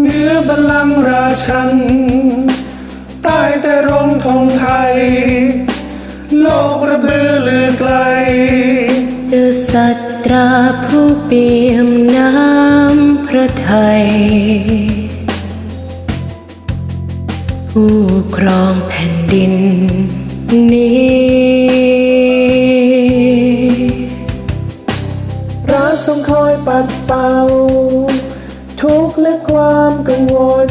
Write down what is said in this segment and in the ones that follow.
เหนือบัลลังก์ราชัน ใต้แต่ร่มธงไทย โลกระเบือลือไกลกษัตราผู้เปี่ยมน้ำพระไทยผู้ครองแผ่นดินนี้พระทรงคอยปัดเป่า ทุกข์และความกังวล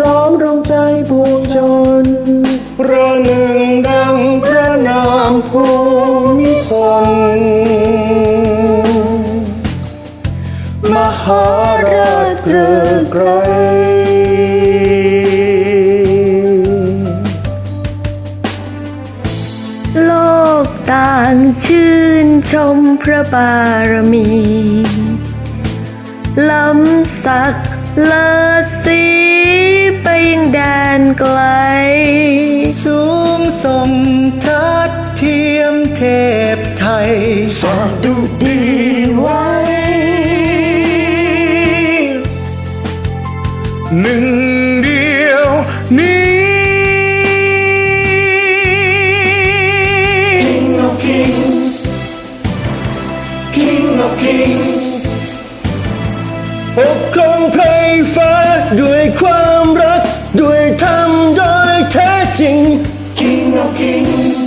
ล้อมดวงใจปวงชนประหนึ่งดังพระนามภูมิพลมหาราชเกลือไกรโลกต่างชื่นชมพระบารมี ล้ำสักดิ์เลอสีไปยังแดนไกล สูงส่งทัดเทียมเทพไทยสาดุดีไความรัก ด้วยธรรมโดยแท้จริง King of Kings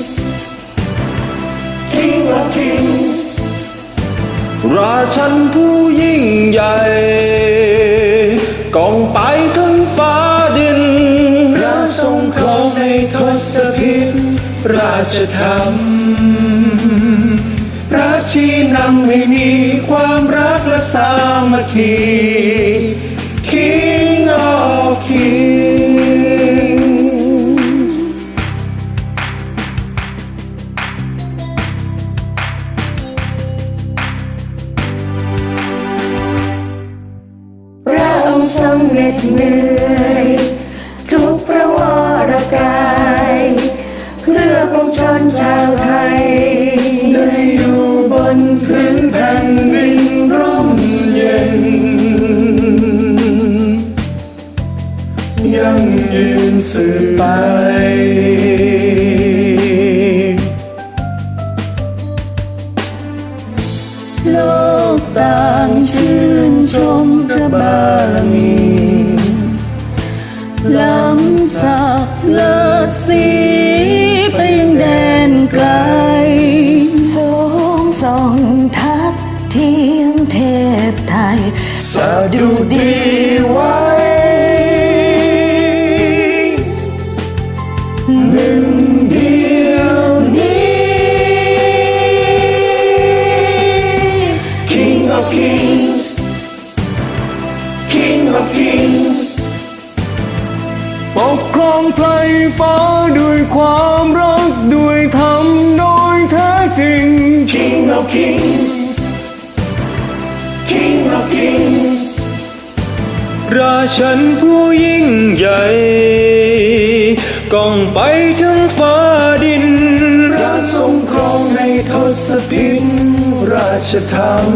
King of Kings ราชันผู้ยิ่งใหญ่กองไปทั้งฟ้าดินพระทรงครองในทศพิธราชธรรม พระชี้นำให้มีความรักและสามัคคี ดเหนื่อย ทุกพระวรกาย เพื่อปวงชนชาวไทย ได้อยู่บนพื้นแผ่นดินร่มเย็น ยังยืนสืบไปโลกต่างชื่นชมพระบารมี ล้ำสักเลอสีไปยังแดนไกลสงส่องทัดเทียมเทพไทยสะดุดีไว้หนึ่งเดียวนี้ King of Kings ไพลฟ้าด้วยความรักด้วยธรรมโดยแท้จริง King of Kings King of Kings ราชันผู้ยิ่งใหญ่กองไปถึงฟ้าดิน พระทรงครองในทศพิธราชธรรม